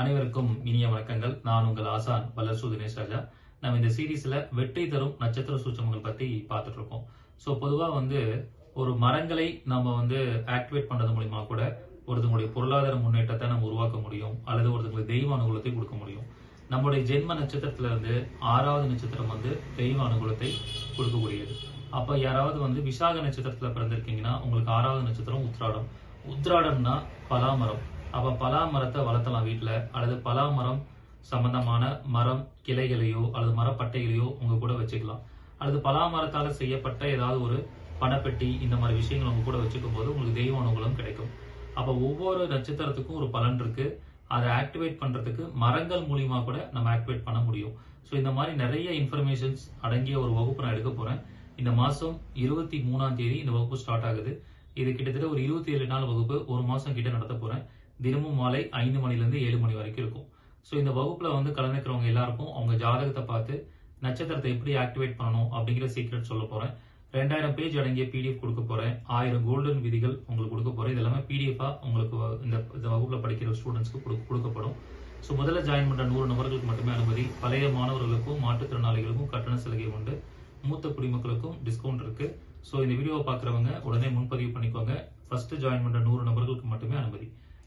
அனைவருக்கும் இனிய வணக்கங்கள். நான் உங்கள் ஆசான் வல்லரசு தினேஷ் ராஜா. நம்ம இந்த சீரீஸ்ல வெற்றி தரும் நட்சத்திர சூச்சமங்கள் பத்தி பார்த்துட்டு இருக்கோம். ஸோ பொதுவா வந்து ஒரு மரங்களை நம்ம வந்து ஆக்டிவேட் பண்றது மூலியமா கூட ஒருத்தங்களுடைய பொருளாதார முன்னேற்றத்தை நம்ம உருவாக்க முடியும். அல்லது ஒருத்தங்களுக்கு தெய்வ அனுகூலத்தை கொடுக்க முடியும். நம்முடைய ஜென்ம நட்சத்திரத்துல இருந்து ஆறாவது நட்சத்திரம் வந்து தெய்வ அனுகூலத்தை கொடுக்கக்கூடியது. அப்ப யாராவது வந்து விசாக நட்சத்திரத்துல பிறந்திருக்கீங்கன்னா உங்களுக்கு ஆறாவது நட்சத்திரம் உத்ராடம் உத்ராடம்னா பலாமரம். அப்ப பலா மரத்தை வளர்த்தலாம் வீட்டில் அல்லது பலா மரம் சம்பந்தமான மரம் கிளைகளையோ அல்லது மரப்பட்டைகளையோ உங்க கூட வச்சுக்கலாம். அல்லது பலா மரத்தால செய்யப்பட்ட ஏதாவது ஒரு பணப்பெட்டி இந்த மாதிரி விஷயங்கள் உங்க கூட வச்சுக்கும் போது உங்களுக்கு தெய்வ அனுகூலம் கிடைக்கும். அப்ப ஒவ்வொரு நட்சத்திரத்துக்கும் ஒரு பலன் இருக்கு. அதை ஆக்டிவேட் பண்றதுக்கு மரங்கள் மூலியமா கூட நம்ம ஆக்டிவேட் பண்ண முடியும். ஸோ இந்த மாதிரி நிறைய இன்ஃபர்மேஷன்ஸ் அடங்கிய ஒரு வகுப்பு நான் எடுக்க போறேன். இந்த மாசம் இருபத்தி மூணாம் தேதி இந்த வகுப்பு ஸ்டார்ட் ஆகுது. இது கிட்டத்தட்ட ஒரு இருபத்தி ஏழு நாள் வகுப்பு ஒரு மாசம் கிட்ட நடத்த போறேன். தினமும் மாலை ஐந்து மணிலேருந்து ஏழு மணி வரைக்கும் இருக்கும். ஸோ இந்த வகுப்புல வந்து கலந்துக்கிறவங்க எல்லாருக்கும் அவங்க ஜாதகத்தை பார்த்து நட்சத்திரத்தை எப்படி ஆக்டிவேட் பண்ணணும் அப்படிங்கிற சீக்ரெட் சொல்ல போறேன். ரெண்டாயிரம் பேஜ் அடங்கிய பிடிஎஃப் கொடுக்க போறேன். ஆயிரம் கோல்டன் விதிகள் உங்களுக்கு கொடுக்க போறேன். இது எல்லாமே பிடிஎஃபா உங்களுக்கு வ- இந்த இந்த வகுப்புல படிக்கிற ஸ்டூடெண்ட்ஸ்க்கு கொடுக்கப்படும். ஸோ முதல்ல ஜாயின் பண்ற நூறு நபர்களுக்கு மட்டுமே அனுமதி. பழைய மாணவர்களுக்கும் மாற்றுத்திறனாளிகளுக்கும் கட்டண சலுகை உண்டு. மூத்த குடிமக்களுக்கும் டிஸ்கவுண்ட் இருக்கு. ஸோ இந்த வீடியோவை பார்க்குறவங்க உடனே முன்பதிவு பண்ணிக்கோங்க. ஃபர்ஸ்ட் ஜாயின் பண்ற நூறு நபர்களுக்கு மட்டுமே அனுமதி.